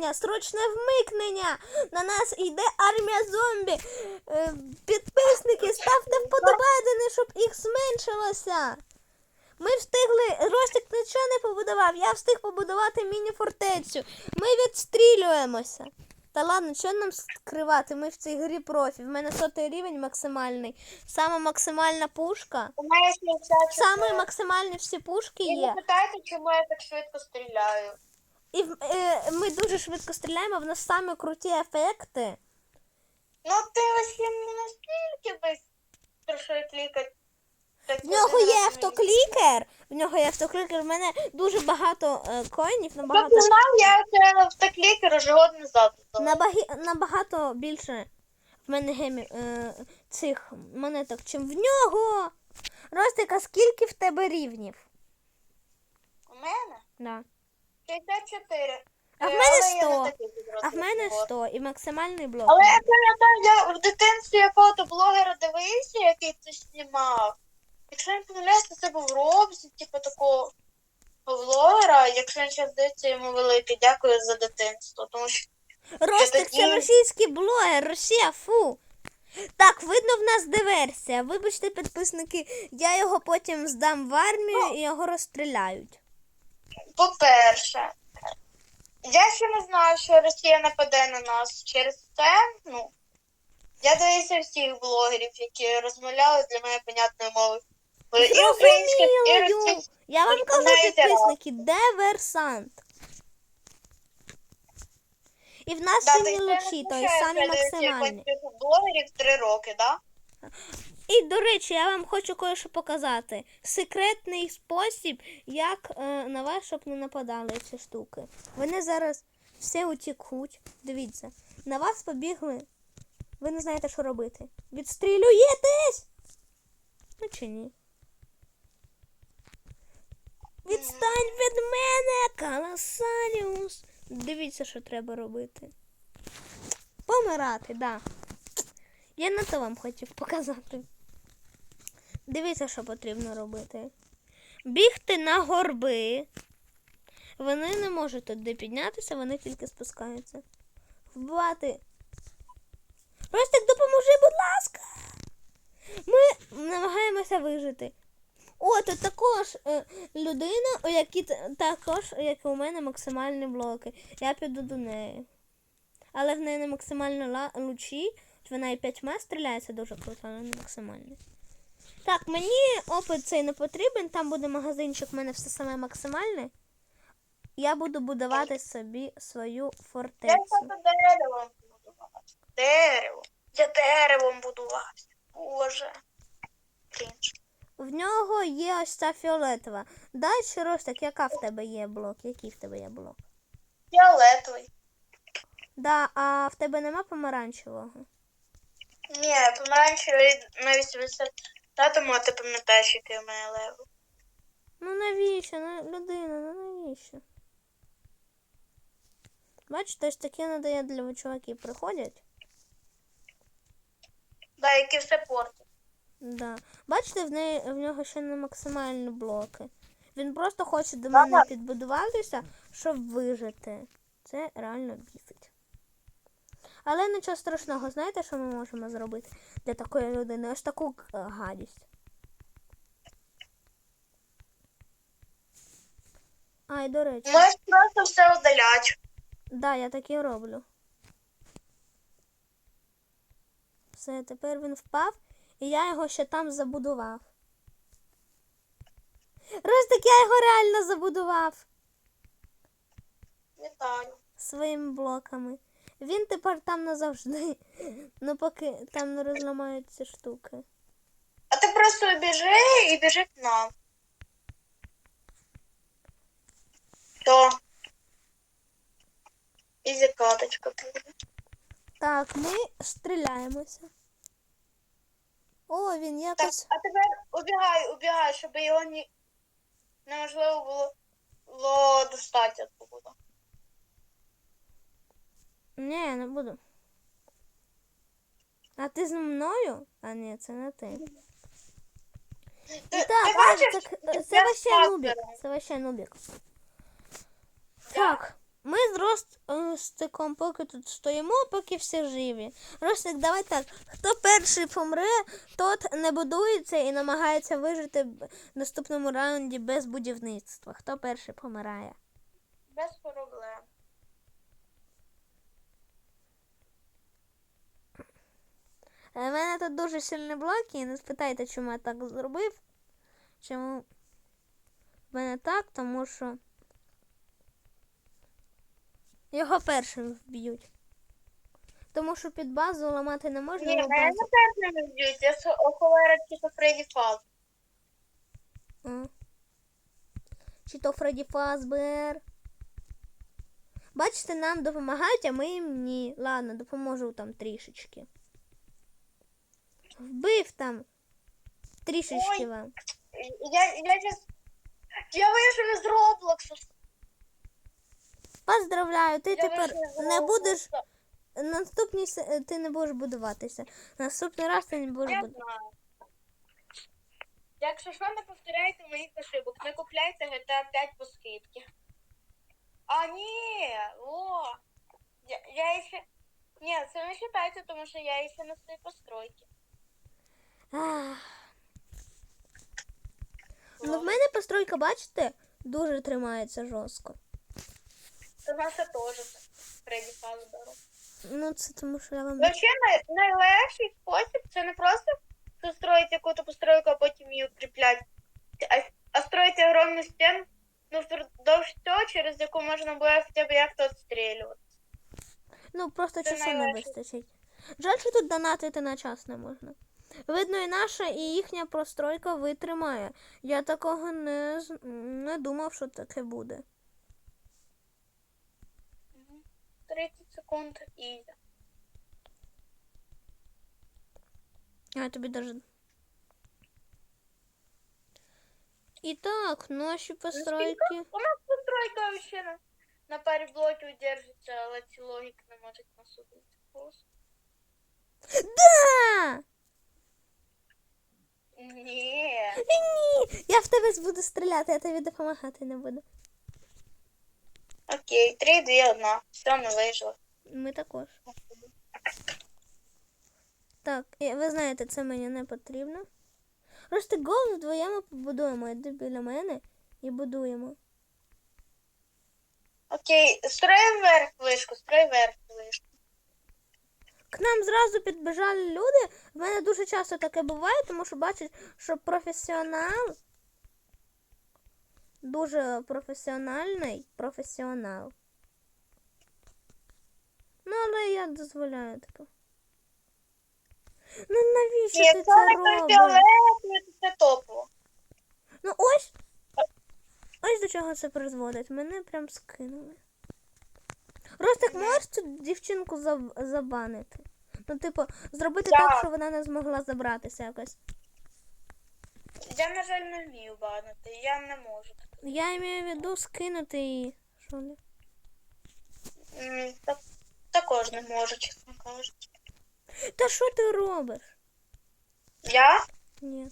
вмикнення, срочне вмикнення. На нас йде армія зомбі. Е, Підписники, ставте вподобайдени, щоб їх зменшилося. Ми встигли, Ростик нічого не побудував, я встиг побудувати міні-фортецю. Ми відстрілюємося. Та ладно, що нам скривати? Ми в цій грі профі. В мене сотий рівень максимальний. Саме максимальна пушка. У мене Саме максимальні всі пушки не є. питайте, чому я так швидко стріляю. І е, ми дуже швидко стріляємо, в нас саме круті ефекти. Ну ти ось не настільки бистро клікати. В нього є автоклікер. В нього є автоклікер. В мене дуже багато е, коїнів, набагато, не знав, я це автоклікер уже год назад. набагі- набагато більше в мене гемі, е, цих монеток, чим в нього. Ростика, скільки в тебе рівнів? У мене Да. 64. А в Е, мене але я 100. А в мене 100 і максимальний блок. Але я пам'ятаю, я в дитинстві якого-то блогера дивився, який це знімав. Якщо я не помиляюсь, то це був Робсі, типу такого блогера. Якщо він зараз дивиться, йому велике дякую за дитинство. Тому що Ростик, це російський блогер, Росія, фу. Так, видно, в нас диверсія. Вибачте, підписники, я його потім здам в армію і його розстріляють. По-перше, я ще не знаю, що Росія нападе на нас через це. Ну, я дивився всіх блогерів, які розмовляли для мене понятною мовою. І українських, і російських. Я вам кажу, підписники, диверсант. І в нас Да, це лучі, то й самі я максимальні. блогерів три роки, да? І, до речі, я вам хочу кое-що показати. Секретний спосіб, як е, на вас, щоб не нападали ці штуки. Вони зараз все утікуть. Дивіться, на вас побігли. Ви не знаєте, що робити. Відстрілюєтесь! Ну чи ні? Відстань від мене, Каласаріус! Дивіться, що треба робити. Помирати, да. Я на то вам хотів показати. Дивіться, що потрібно робити. Бігти на горби. Вони не можуть туди піднятися, вони тільки спускаються. Вбивати. Ростик, допоможи, будь ласка. Ми намагаємося вижити. О, тут також е, людина, у якій також, як і у мене, максимальні блоки. Я піду до неї. Але в неї не максимально лучі. Вона і п'ятьма стріляється дуже круто, але не максимально. Так, мені опит цей не потрібен, там буде магазинчик, в мене все саме максимальне. Я буду будувати собі свою фортецю. Я себе деревом будувався. Дерево. Я деревом будувався. Боже. Крінж. В нього є ось ця фіолетова. Далі, Ростик, яка в тебе є блок? Який в тебе є блок? Фіолетовий. Да, а в тебе нема помаранчевого? Ні, помаранчевий на 80. Татому, а ти пам'ятаєш, який у мене левел. Ну навіщо? Ну, людина, ну навіщо? Бачите, ось таке надає для чуваків приходять. Да, які все портять. Да. Бачите, в, неї, в нього ще не максимальні блоки. Він просто хоче до мене підбудуватися, щоб вижити. Це реально бісить. Але нічого страшного, знаєте, що ми можемо зробити для такої людини? Ось таку е, гадість. Ай, до речі, Можеш просто все удалять. да, я так і роблю. Все, тепер він впав, і я його ще там забудував. Ростик, я його реально забудував Вітаю. своїми блоками. Він тепер там назавжди. Ну поки там не розламають ці штуки. А ти просто біжи і біжи к нам. То. І закаточка буде. Так, ми стріляємося. О, він Так, якось. а тепер убігай, убігай, щоб його ні... неможливо було, було достати оттуда. Ні, не буду. А ти зі мною? А ні, це не ти. Ти, Так, так, е, це вообще нубік. Це вообще нубік. Так, Ми з Ростиком поки тут стоїмо, поки всі живі. Ростик, давай так. Хто перший помре, тот не будується і намагається вижити в наступному раунді без будівництва. Хто перший помирає? Без проблем. У Е, мене тут дуже сильні блоки, і не спитайте, чому я так зробив. Чому в мене так, тому що його першим вб'ють. Тому що під базу ламати не можна. Ні, мене не вб'ють. Я с- охолера типу Фредді Фаз. Чи то Фредді Фазбер. Бачите, нам допомагають, а ми їм ні. Ладно, допоможу там трішечки. Вбив там трішечки вам. Я, я, щас- я вийшов із Роблоксу. Поздравляю, ти Я тепер не будеш. Роблокса. Наступні ти не будеш будуватися. Наступний раз ти не будеш будуватися. Якщо що, не повторяйте моїх ошибок. Не купляйте GTA 5 по скидці. А, ні, о, я, я ще... Ні, це не вважається, тому що я ще на своїй постройці. Ну, в мене постройка, бачите, дуже тримається жорстко. Це наша теж Фредді Фазберу. Ну, це тому що я вам. Взагалі, най- найлегший спосіб це не просто застроїти якусь постройку, а потім її укріпляти, а, а строїти огромну стіну, ну, впродовж цього, через яку можна буде хоча б як-то відстрілювати. Ну, просто Це часу не найлегше. вистачить. Жаль, що тут донатити на час не можна. Видно, і наша, і їхня простройка витримає. Я такого не, не думав, що таке буде. 30 секунд і. Я тобі даже. І так, наші постройки. У нас постройка ще на, на парі блоків держиться, але ці логіки не можуть нас убити. Да! Ні. Ні! Я в тебе буду стріляти, я тобі допомагати не буду. Окей, 3, 2, 1. Все, ми вижили. Ми також. Так, ви знаєте, це мені не потрібно. Просто гол вдвоєм побудуємо. Іди біля мене і будуємо. Окей, строй вверх вишку, строй вверх вишку. К нам зразу підбіжали люди. В мене дуже часто таке буває, тому що бачать, що професіонал дуже професіональний професіонал. Ну, але я дозволяю таке. Ну навіщо ти це робиш? це топово. Ну ось. Ось до чого це призводить. Мене прям скинули. Ростик, можеш цю дівчинку заб- забанити? Ну, типу, зробити Я. так, щоб вона не змогла забратися якось. Я, на жаль, не вмію банити, я не можу. Я маю в виду скинути її. Що? М, так- Також не можу, чесно кажучи. Та що ти робиш? Я? Ні.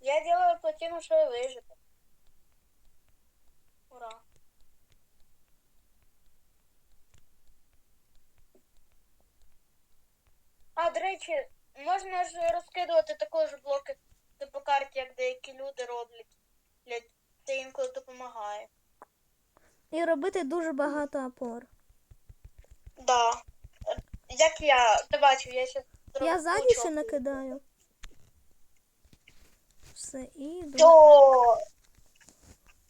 Я делаю плотину, що я вижити. А, до речі, можна ж розкидувати також блоки по карті, як деякі люди роблять. Це інколи допомагає. І робити дуже багато опор. Да. Як я, ти бачив, я ще Я ззаді ще накидаю. Все, іду. То...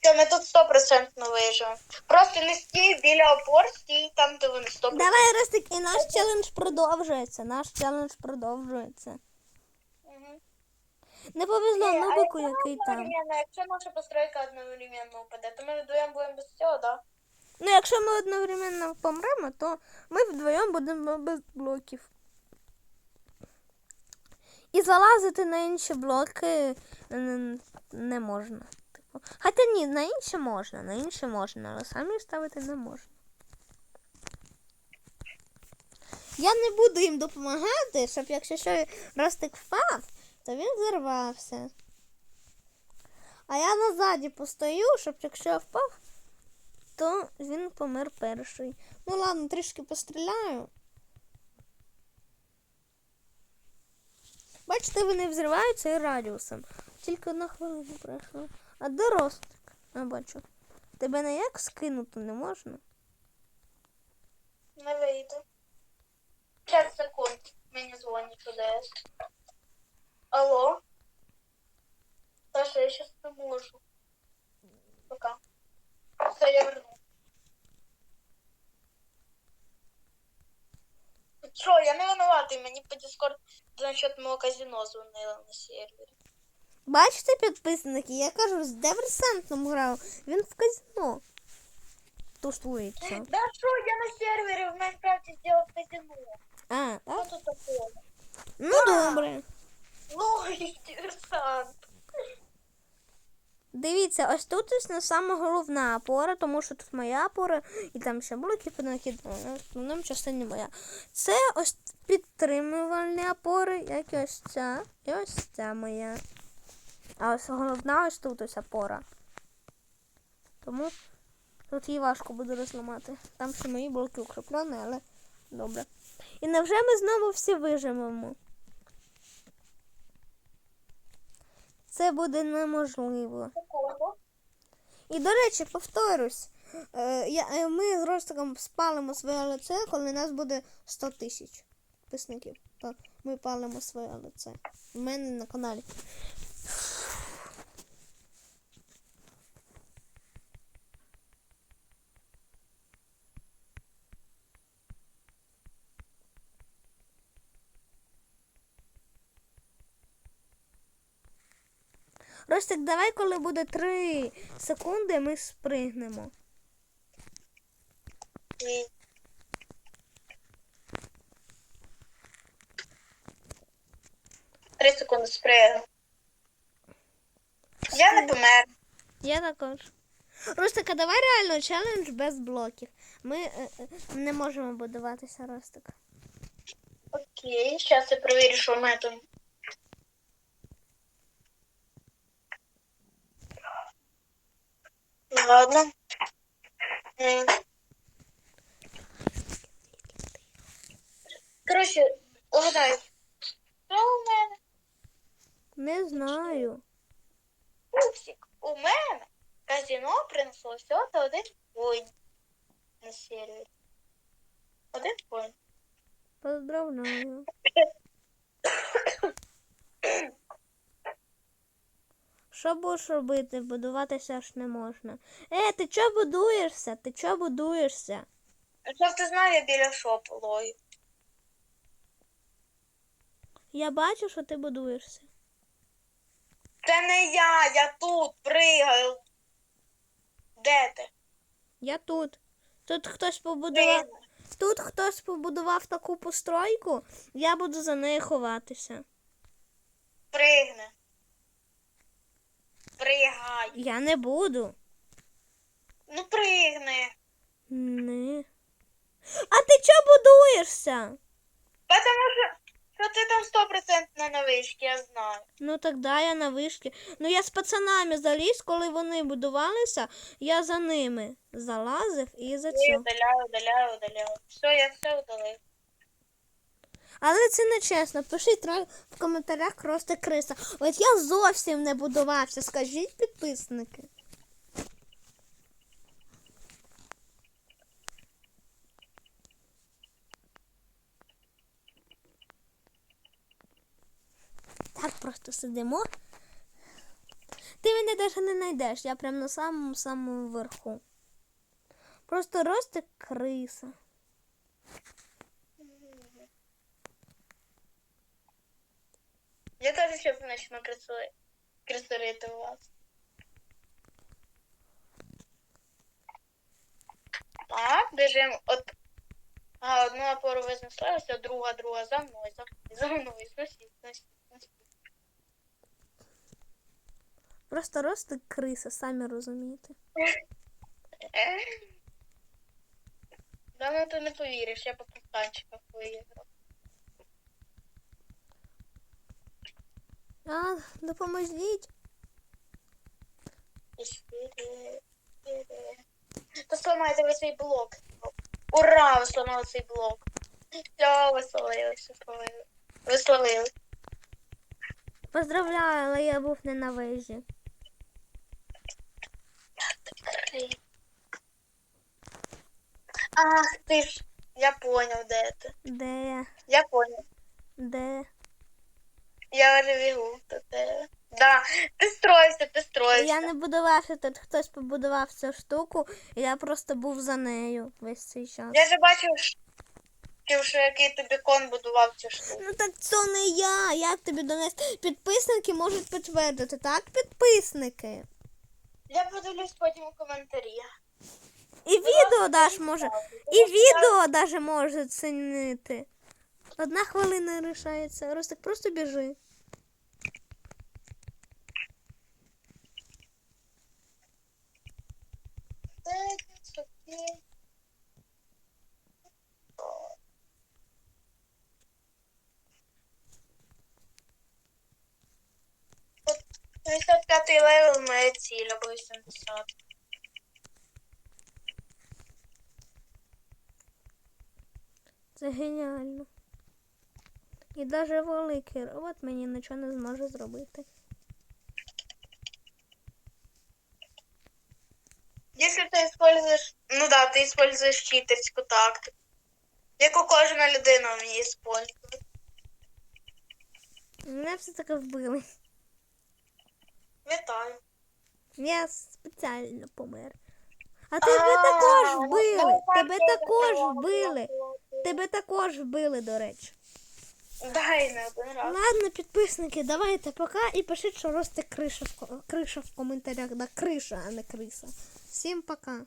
То ми тут 100% виживемо. Просто не стій біля опор, стій там, де вони 100%. Давай, Ростик, і наш челендж продовжується. Наш челендж продовжується. Не повезло нубику, якщо який там. Якщо наша постройка одновременно упаде, то ми вдвоєм будемо без цього, да? Ну, якщо ми одновременно помремо, то ми вдвоєм будемо без блоків. І залазити на інші блоки не можна. Хоча ні, на інші можна, на інші можна, але самі ставити не можна. Я не буду їм допомагати, щоб якщо що Ростик впав, то він зірвався. А я назаді постою, щоб якщо я впав, то він помер перший. Ну ладно, трішки постріляю. Бачите, вони взриваються і радіусом. Тільки одна хвилина пройшла. А де ростик? Я бачу. Тебе ніяк скинути не можна? Не вийду. 5 секунд. Мені дзвонить ОДС. Алло? Саша, я щас не можу. Пока. Все, я верну. Що, я не винуватий, мені по Discord насчет мого казино дзвонили на сервері. Бачите, підписники, я кажу, з диверсантом грав. Він в казино. Тусується. Да що, я на сервері в Майнкрафті зробив казино. А, Що тут таке? Ну добре. Логість, диверсант. Дивіться, ось тут ось на саме головна опора, тому що тут моя опора, і там ще блоки понакидали, в основному частині моя. Це ось підтримувальні опори, як і ось ця, і ось ця моя. А ось головна ось тут ось опора. Тому тут її важко буде розламати. Там ще мої блоки укріплені, але добре. І невже ми знову всі виживемо? Це буде неможливо. І до речі, повторюсь, е, я, е, ми з Ростиком спалимо своє лице, коли нас буде 100 тисяч підписників. То ми палимо своє лице. У мене на каналі. Ростик, давай, коли буде 3 секунди, ми спригнемо. Три секунди спригну. Я не помер. Я також. Ростик, а давай реально челендж без блоків. Ми е, е, не можемо будуватися, Ростик. Окей, зараз я перевірю, що в мене там. Ладно. М. Коротше, угадай. Що у мене? Не знаю. Пупсик, у мене казино принесло всього та один коін на сервері. Один коін. Поздравляю. Що будеш робити? Будуватися ж не можна. Е, ти чого будуєшся? Ти чого будуєшся? Щоб ти знав, я біля шопу лою. Я бачу, що ти будуєшся. Це не я, я тут пригаю. Де ти? Я тут. Тут хтось побудував. Пригай. Тут хтось побудував таку постройку, я буду за нею ховатися. Пригни. Пригай. Я не буду. Ну пригни. Не. А ти чого будуєшся? Потому що, що ти там 100% на вишці, я знаю. Ну тогда я на вишки. Ну я з пацанами заліз, коли вони будувалися, я за ними залазив і за цю. удаляю, удаляю, удаляю. Все, я все удалив. Але це не чесно. Пишіть в коментарях просто криса. От я зовсім не будувався. Скажіть підписники. Так просто сидимо. Ти мене навіть не знайдеш, я прям на самому самому верху. Просто росте криса. Я почну кресури- кресурити у вас. Так, біжимо от. А, одну опору ви знесли, друга, друга за мною, за, за мною, сносіть, сносіть, сносіть. Просто росте криса, самі розумієте. Е? Да ну ти не повіриш, я по капканчиках виіграв. А, допоможіть. То сломайте ви цей блок. Ура, ви сломали цей блок. Все, ви свалились, ви свалили. Ви свалили. Поздравляю, але я був не на вежі. Ах, ти ж. Я поняв, де ти. Де я? Я поняв. Де? Я вже бігу. Да, ти стройся, ти стройся. Я не будувався, тут хтось побудував цю штуку, і я просто був за нею весь цей час. Я вже бачив, що- що який тобі кон будував цю штуку. Ну так це не я. Як тобі донести? Підписники можуть підтвердити, так? Підписники. Я подивлюсь потім у коментарі. І відео даш може. І відео даже може цінити. Одна хвилина рішається. Ростик, просто біжи. От 55 левел моя ціль, або 80. Це геніально. І навіть великий робот мені нічого не зможе зробити. Если ты используешь, ну да, ты используешь читерську тактику. Яку кожна людина вміє использувати. Мене все таки вбили. Вітаю. Я спеціально помер. А тебе також вбили. Тебе також вбили. Тебе також вбили, до речі. Дай не один раз. Ладно, підписники, давайте пока і пишіть, що росте криша в, криша в коментарях. Да, криша, а не криса. Всім пока.